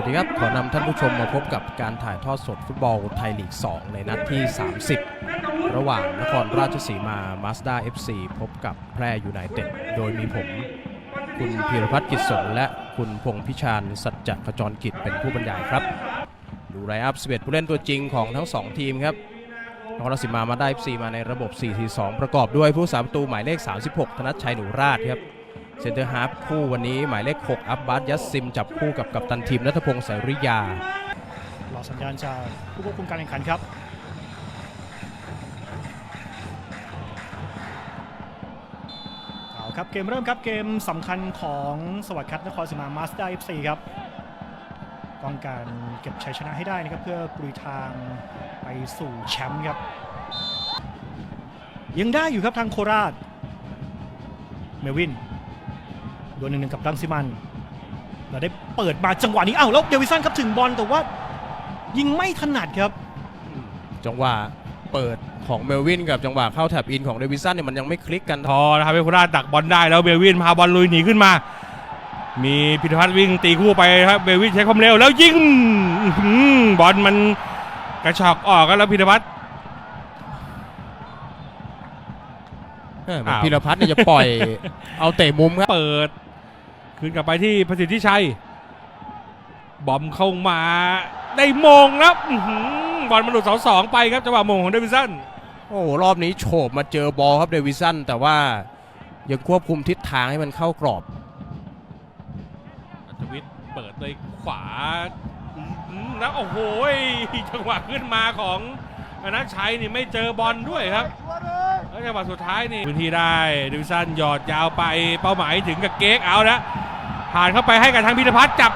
วัสดีครับ ขอนำท่านผู้ชมมาพบกับการถ่ายทอดสดฟุตบอลไทยลีก 2 ในนัดที่ 30 ระหว่างนครราชสีมามาสด้า FC พบกับแพร่ยูไนเต็ด โดยมีผม คุณพีรพัฒน์กิจสนและคุณพงษ์พิชานสัจจขจรกิจเป็นผู้บรรยายครับ ดูไลอัพ11ผู้เล่นตัวจริงของทั้ง 2 ทีมครับนครราชสีมามาได้ FC มาในระบบ 4-4-2 ประกอบด้วยผู้สาประตูหมายเลข 36 ธนชชัยหนูราชครับ เซนเตอร์ฮาร์ฟคู่วันนี้หมายเลข 6 อับบาสยัสซิม จับคู่กับกัปตันทีมนัทพงศ์สายริยา รอสัญญาณจากผู้ควบคุมการแข่งขันครับ เอาครับ เกมเริ่มครับเกมสำคัญของสวัสดิ์คัตนครศรีมามาสเตอร์เอฟซีครับต้องการเก็บชัยชนะให้ได้นะครับเพื่อกลุยทางไปสู่แชมป์ครับ ยังได้อยู่ครับทางโคราช เมวิน ดวลหนึ่งหนึ่งกับรังสิมันเราได้เปิดมาจังหวะนี้อ้าวแล้วเดวิสันครับถึงบอลแต่ว่า ยิงไม่ถนัดครับ จังหวะเปิดของเมลวินกับจังหวะเข้าแท็บอินของเดวิสันเนี่ยมันยังไม่คลิกกันพอนะครับให้โคราชดักบอลได้แล้วเบลวินพาบอลลุยหนีขึ้นมา มีพิทพัฒน์วิ่งตีคู่ไปครับเบลวินใช้ความเร็วแล้วยิงอื้อหือบอลมันกระชอกออกกันแล้วพิทพัฒน์เออเหมือนอ้าวพีรพัฒน์เนี่ยจะปล่อยเอาเตะมุมครับเปิด คืนกลับไปที่ประสิทธิชัย บอมเข้ามาได้มงแล้วอื้อหือบอลมันหลุดเสาสองไปครับจังหวะมงของเดวิสันโอ้โหรอบนี้โฉบมาเจอบอลครับเดวิสันแต่ว่ายังควบคุมทิศทางให้มันเข้ากรอบอัธวิทย์เปิดเลยขวาอื้อหือแล้วโอ้โหจังหวะขึ้นมาของอนักชัยนี่ไม่เจอบอลด้วยครับแล้วจังหวะสุดท้ายนี่พื้นที่ได้ดิวิสันหยอดยาวไปเป้าหมายถึงกับเก๊กเอาละ ผ่านเข้าไปให้กับทางพิธพัฒน์จับ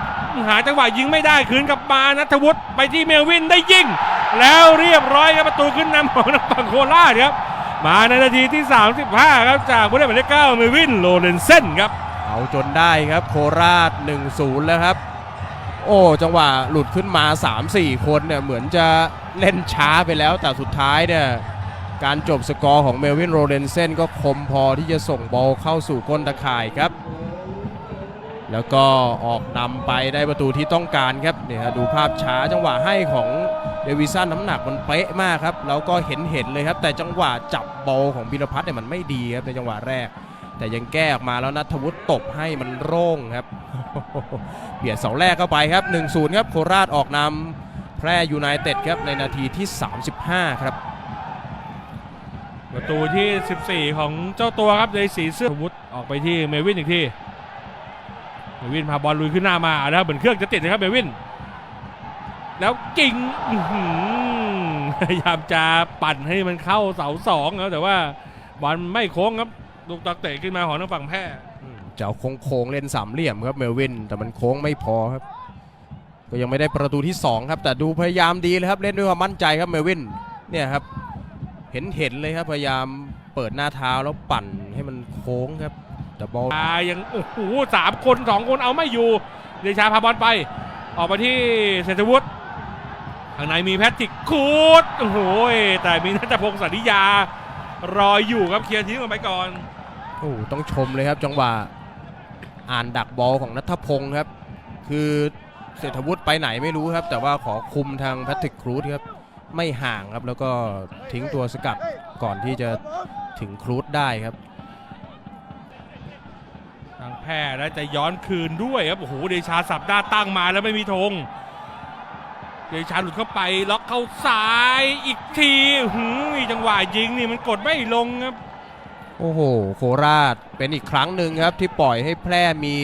หาจังหวะยิงไม่ได้คืนกลับมานัทวุฒิไปที่เมลวินได้ยิง แล้วเรียบร้อยครับประตูขึ้นนำของทางฝั่งโคราครับมาในนาทีที่ 35 ครับจากผู้เล่นหมายเลขเก้าเมลวินโลเรนเซนครับเอาจนได้ครับโคราช 1-0 แล้วครับ โอ้จังหวะหลุดขึ้นมา 3-4 คนเนี่ยเหมือนจะเล่นช้าไปแล้วแต่สุดท้ายเนี่ยการจบสกอร์ของเมลวินโรเดนเซนก็คมพอที่จะส่งบอลเข้าสู่ก้นตะข่ายครับ แล้วก็ออกนำไปได้ประตูที่ต้องการครับเนี่ยดูภาพช้าจังหวะให้ของเดวิสันน้ำหนักมันเป๊ะมากครับแล้วก็เห็นเห็นเลยครับ แต่จังหวะจับบอลของพิรพัฒน์เนี่ยมันไม่ดีครับในจังหวะแรก แต่ยังแก้ออกมาแล้วนัทวุฒิตบให้มันโร่งครับเบียดเสาแรกเข้าไปครับ 1-0 ครับโคราชออกนำแพร่ยูไนเต็ดครับในนาทีที่ 35 ครับประตูที่ 14 ของเจ้าตัวครับในสีเสื้อวุฒิออกไปที่เมวินอีกที เมวินพาบอลลุยขึ้นหน้ามาเอาละครับเหมือนเครื่องจะติดนะครับเมวิน แล้วกิงพยายามจะปั่นให้มันเข้าเสาสองครับแต่ว่าบอลไม่โค้งครับลูกตอกเตะขึ้นมาของทางฝั่งแพร่จะเอาโค้งเล่นสามเหลี่ยมครับเมลวิน แต่มันโค้งไม่พอครับ ก็ยังไม่ได้ประตูที่ 2 ครับ แต่ดูพยายามดีเลยครับ เล่นด้วยความมั่นใจครับเมลวินเนี่ยครับเห็นเห็นเลยครับพยายามเปิดหน้าเท้าแล้วปั่นให้มันโค้งครับ แต่บอลอ่ายังโอ้โหสามคนสองคนเอาไม่อยู่เดชาพาบอลไป ออกมาที่เศรษฐวุฒิข้างในมีแพทริกคูดโอ้โหแต่มีนัทพงศ์สันนิยารออยู่ครับเคลียร์ทิ้งออกไปก่อนโอ้โหต้องชมเลยครับจังหวะอ่านดักบอลของนัทพงศ์ครับ คือเศรษฐวุฒิไปไหนไม่รู้ครับ แต่ว่าขอคุมทางแพทริกครูดครับไม่ห่างครับแล้วก็ทิ้งตัวสกัดก่อนที่จะถึงครูดได้ครับทางแพ ร่แล้วจะย้อนคืนด้วยครับโอ้โหเดชาสับด้านตั้งมาแล้วไม่มีธงเดชาหลุดเข้าไปล็อกเข้าซ้ายอีกทีหืมจังหวะยิงนี่มันกดไม่ลงครับโอ้โหโคราชเป็นอีกครั้งหนึ่งครับที่ปล่อยให้แพร่มี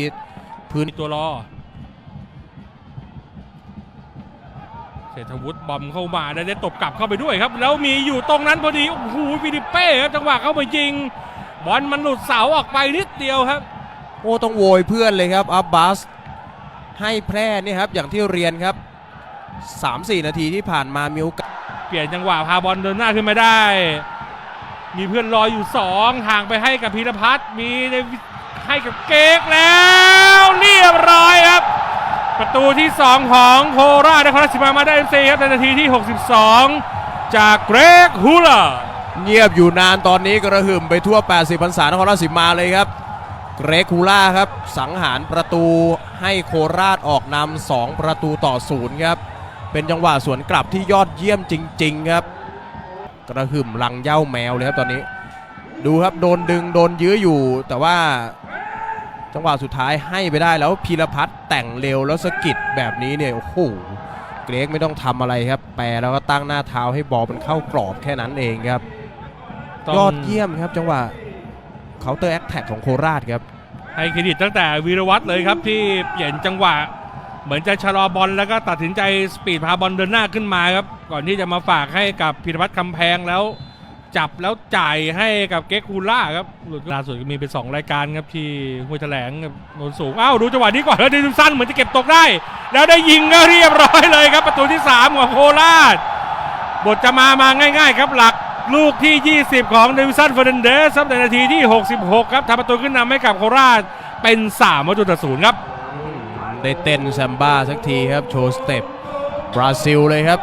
พื้นมีตัวรอเศรษฐวุฒิบอมเข้ามาได้ได้ตบกลับเข้าไปด้วยครับ แล้วมีอยู่ตรงนั้นพอดีโอ้โหฟิลิปเป้ครับจังหวะเข้าไปยิง บอลมันหลุดเสาออกไปนิดเดียวครับ โอ้ต้องโวยเพื่อนเลยครับอับบาสให้แพร่นี่ครับอย่างที่เรียนครับ 3-4 นาทีที่ผ่านมามีโอกาสเปลี่ยนจังหวะพาบอลเดินหน้าขึ้นมาได้ มีเพื่อนรออยู่สองห่างไปให้กับพีรพัฒน์มีให้กับเก๊กแล้ว เรียบร้อยครับ ประตูที่ 2 ของโคราชนครราชสีมามาได้เอฟซีครับในนาทีที่ 62 จากเกรกฮูลาเงียบอยู่นานตอนนี้กระหึ่มไปทั่ว 80พรรษานครราชสีมาเลยครับ เกรคูล่าครับ สังหารประตูให้โคราชออกนำ2ประตูต่อศูนย์ครับ เป็นจังหวะสวนกลับที่ยอดเยี่ยมจริง ๆ ครับ กระหึ่มลังเหย้าแมวเลยครับตอนนี้ ดูครับโดนดึงโดนยื้ออยู่ แต่ว่าจังหวะสุดท้ายให้ไปได้แล้วพีรพัฒน์แต่งเร็วแล้วสะกิดแบบนี้เนี่ยโอ้โหเกรกไม่ต้องทำอะไรครับ แปรแล้วก็ตั้งหน้าเท้าให้บอลมันเข้ากรอบแค่นั้นเองครับต้องยอดเยี่ยมครับจังหวะ เคาน์เตอร์แอคแท็กของโคราชครับ ให้เครดิตตั้งแต่วีรวัตรเลยครับที่เปลี่ยนจังหวะ เหมือนจะชะลอบอลแล้วก็ตัดสินใจสปีดพาบอลเดินหน้าขึ้นมาครับ ก่อนที่จะมาฝากให้กับพิรพัฒน์คำแพงแล้ว จับแล้วจ่ายให้กับเก็กคูล่าครับหลุดล่าสุดมีเป็น2รายการครับที่ห้วยแถลงกับโนนสูงอ้าวดูจังหวะนี้ก่อนแล้วดิวสั้นเหมือนจะเก็บตกได้ แล้วได้ยิงก็เรียบร้อยเลยครับ ประตูที่3ของโคราชบทจะมามาง่าย ๆ ครับหลัก ลูกที่ 20 ของเดวิสันเฟอร์นันเดสครับในนาทีที่ 66 ครับทำประตูขึ้นนำให้กับโคราชเป็น3ประตูต่อศูนย์ครับ ได้เต้นแซมบ้าสักทีครับ โชว์สเต็ปบราซิลเลยครับ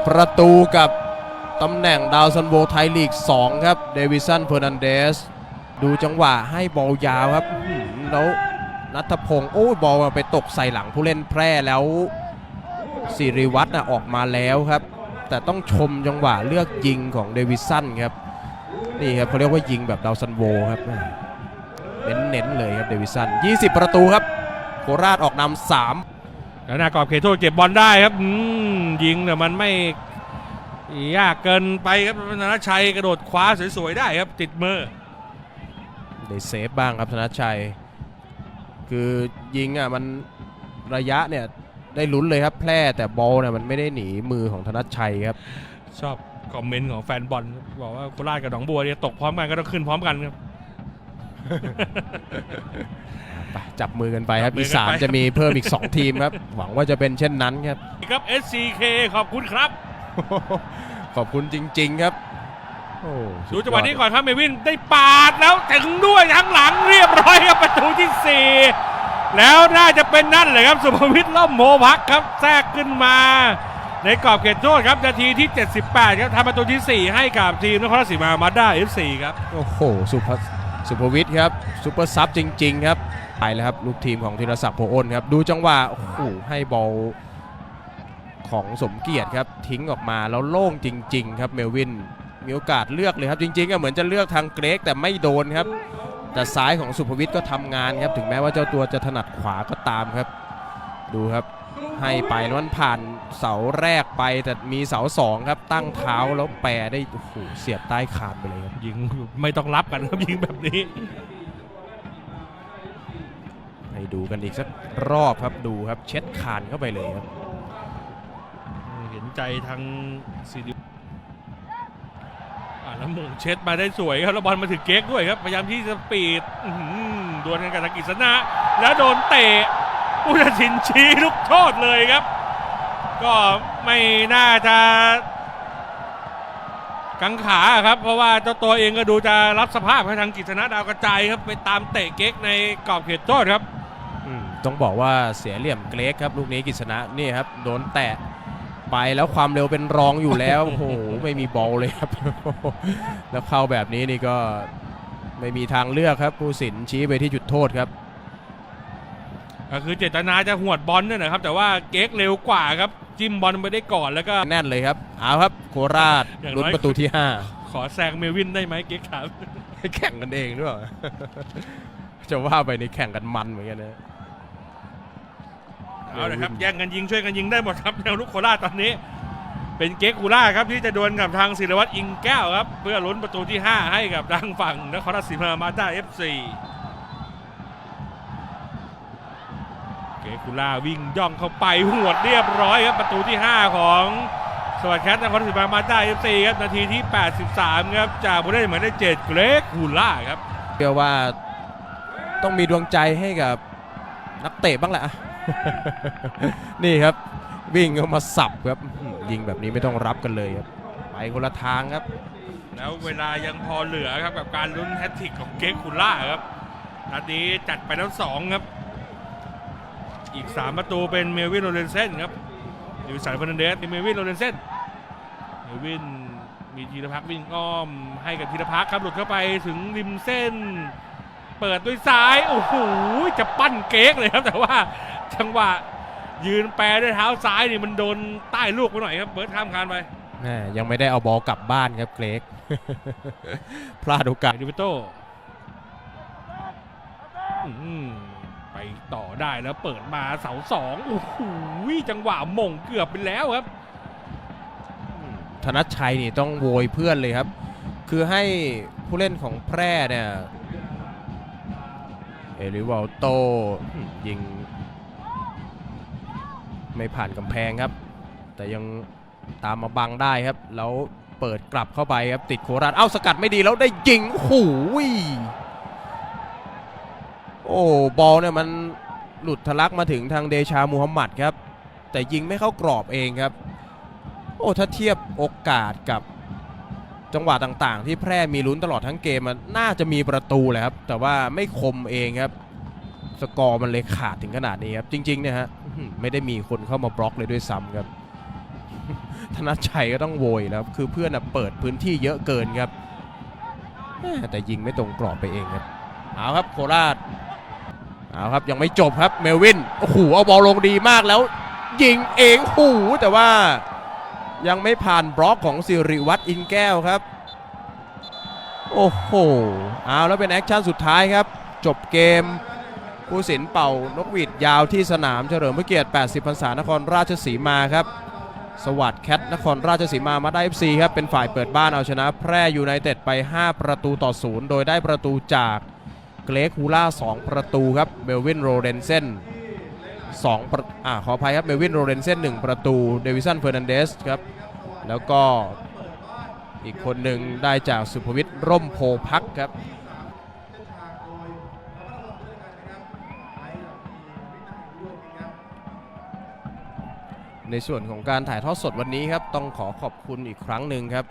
20 ประตูกับตำแหน่งดาวซันโวไทยลีก 2 ครับ เดวิสันเฟอร์นันเดส ดูจังหวะให้บอลยาวครับ แล้วนัทพงศ์โอ้ยบอลไปตกใส่หลังผู้เล่นแพร่แล้วสิริวัตรนะออกมาแล้วครับ แต่ต้องชมจังหวะเลือกยิงของเดวิสันครับนี่ครับเขาเรียกว่ายิงแบบดาวซันโวครับเน้นๆเลยครับเดวิสัน 20 ประตูครับโคราชออกนำสามแล้วหน้ากรอบเขตโทษเก็บบอลได้ครับอืมยิงแต่มันไม่ยากเกินไปครับธนชัยกระโดดคว้าสวยๆได้ครับติดมือได้เซฟบ้างครับธนชัย คือยิงอะมันระยะเนี่ย ได้ลุ้นเลยครับ แพร่แต่บอลเนี่ยมันไม่ได้หนีมือของธนชัยครับ ชอบคอมเมนต์ของแฟนบอลบอกว่าโคราชกับหนองบัวเนี่ยตกพร้อมกันก็ต้องขึ้นพร้อมกันครับ ไปจับมือกันไปครับจับมือีอกันสานไปจะมีเพิ่มอีก 2 ทีมครับ หวังว่าจะเป็นเช่นนั้นครับ ครับ SCK ขอบคุณครับ ขอบคุณจริง ๆ ครับโอ้สุดูยอจังหวะนี้ก่อนครับเมวินได้ปาดแล้วถึงด้วยทั้งหลังเรียบร้อยครับประตูที่4 แล้วน่าจะเป็นนั่นเลยครับสุภวิทย์ล่มโมพักครับแทรกขึ้นมา ในกรอบเขตโทษครับนาทีที่ 78 ครับทำประตูที่ 4 ให้กับทีมนครราชสีมามาด้า FC ครับโอ้โหสุภสุภวิทย์ครับซุปเปอร์ซับจริง ๆ ครับไปแล้วครับลูกทีมของธีรศักดิ์โพอ้นครับดูจังหวะโอ้โหให้บอลของสมเกียรติครับทิ้งออกมาแล้วโล่งจริง ๆ ครับเมลวินมีโอกาสเลือกเลยครับจริงๆก็เหมือนจะเลือกทางเกรกแต่ไม่โดนครับ แต่ซ้ายของสุภวิทย์ก็ทำงานครับถึงแม้ว่าเจ้าตัวจะถนัดขวาก็ตามครับ ดูครับให้ไปแล้วมันผ่านเสาแรกไปแต่มีเสาสองครับตั้งเท้าแล้วแปรได้โอ้โหเสียบใต้คานไปเลยครับยิงไม่ต้องรับกันครับยิงแบบนี้ ให้ดูกันอีกสักรอบครับดูครับเช็ดคานเข้าไปเลยครับ เห็นใจทางซีดีอ่า แล้วมงเช็ดมาได้สวยครับแล้วบอลมาถึงเก๊กด้วยครับ พยายามที่จะปีดดวลกันกับทากิษณะแล้วโดนเตะผู้ตัดสินชี้ลูกโทษเลยครับ ก็ไม่น่าจะกังขาครับ เพราะว่าเจ้าตัวเองก็ดูจะรับสภาพให้ทางกิษณะดาวกระจายครับ ไปตามเตะเก๊กในกรอบเขตโทษครับต้องบอกว่าเสียเหลี่ยมเกรกครับ ลูกนี้กิษณะนี่ครับ โดนแตะ ไปแล้วความเร็วเป็นรองอยู่แล้ว โอ้โห ไม่มีบอลเลยครับ แล้วเข้าแบบนี้นี่ก็ไม่มีทางเลือกครับผู้สินชี้ไปที่จุดโทษครับ ก็คือเจตนาจะหวดบอลเนี่ยนะครับ แต่ว่าเก๊กเร็วกว่าครับ จิ้มบอลไปได้ก่อนแล้วก็แน่นเลยครับ เอาครับ โคราชอย่างน้อย ลุ้นประตูที่ ขอแซงเมวินได้ไหมเก๊กครับ 5 แข่งกันเองด้วย จะว่าไปในแข่งกันมันเหมือนกันนะ เอาละครับแย่งกันยิงช่วยกันยิงได้หมดครับแนวลุกโคราชตอนนี้ เป็นเก๊กคูล่าครับที่จะดวลกับทางศิรวัตรอิงแก้วครับ เพื่อลุ้นประตูที่ 5 ให้กับทางฝั่งนครราชสีมามาด้าเอฟซีเก๊กคูล่าวิ่งย่องเข้าไปหวดเรียบร้อยครับประตูที่ 5 ของสวัสดิ์แคทนครราชสีมามาด้าเอฟซีครับนาทีที่ 83 ครับจากผู้เล่นหมายเลขเจ็ดเกรกคูล่าครับเชื่อว่าต้องมีดวงใจให้กับนักเตะบ้างแหละ นี่ครับวิ่งเข้ามาสับครับยิงแบบนี้ไม่ต้องรับกันเลยครับไปคนละทางครับ แล้วเวลายังพอเหลือครับกับการลุ้นแฮตทริกของเก๊กคูล่าครับนัดนี้จัดไปแล้วสองครับ อีก 3 ประตูเป็นเมลวินโรเลนเซนครับดิวสันเฟอร์นันเดสเมลวินโรเลนเซนเมลวินมีธีรพักวิ่งอ้อมให้กับธีรพักครับหลุดเข้าไปถึงริมเส้น เปิดด้วยซ้ายโอ้โหจะปั้นเก๊กเลยครับแต่ว่า จังหวะยืนแปรด้วยเท้าซ้ายนี่มันโดนใต้ลูกไปหน่อยครับเบิร์ดข้ามคานไปแม่ยังไม่ได้เอาบอลกลับบ้านครับเกรก พลาดโอกาสดิวิโต้อืมไปต่อได้แล้วเปิดมาเสาสองโอ้โหจังหวะหม่งเกือบไปแล้วครับ ธนชชัยนี่ต้องโวยเพื่อนเลยครับ คือให้ผู้เล่นของแพร่เนี่ย เอลิวัลโตอืมยิง ไม่ผ่านกำแพงครับ แต่ยังตามมาบังได้ครับ แล้วเปิดกลับเข้าไปครับ ติดโคราชเอ้าสกัดไม่ดีแล้วได้ยิงโอ้โหยโอ้บอลเนี่ยมันหลุดทะลักมาถึงทางเดชามูฮัมหมัดครับ แต่ยิงไม่เข้ากรอบเองครับ โอ้ถ้าเทียบโอกาสกับจังหวะต่างๆ ที่แพร่มีลุ้นตลอดทั้งเกมมันน่าจะมีประตูแหละครับ แต่ว่าไม่คมเองครับ สกอร์มันเลยขาดถึงขนาดนี้ครับ จริงๆเนี่ยฮะ ไม่ได้มีคนเข้ามาบล็อกเลยด้วยซ้ำครับ ธนชัยก็ต้องโวยแล้วคือเพื่อนเปิดพื้นที่เยอะเกินครับ แต่ยิงไม่ตรงกรอบไปเองครับ เอาครับโคราช เอาครับยังไม่จบครับเมลวิน โอ้โหเอาบอลลงดีมากแล้ว ยิงเองโอ้โหแต่ว่ายังไม่ผ่านบล็อกของสิริวัตรอินแก้วครับ โอ้โห เอาแล้วเป็นแอคชั่นสุดท้ายครับ จบเกม ผู้สินเป่านกหวีดยาวที่สนามเฉลิมพระเกียรติ 80 พรรษานครราชสีมาครับ สวัสดแคทนครราชสีมามาได้ FC ครับเป็นฝ่ายเปิดบ้านเอาชนะแพร่ยูไนเต็ดไป 5 ประตูต่อ0โดยได้ประตูจากเกรกฮูล่า 2 ประตูครับเมลวินโรเรนเซนสองประอ่าขออภัยครับเมลวินโรเรนเซนหนึ่งประตูเดวิสันเฟอร์นันเดสครับแล้วก็อีกคนหนึ่งได้จากสุภวิทย์ร่มโพพักครับ ในส่วนของการถ่ายทอดสดวันนี้ครับ ต้องขอขอบคุณอีกครั้งหนึ่งครับ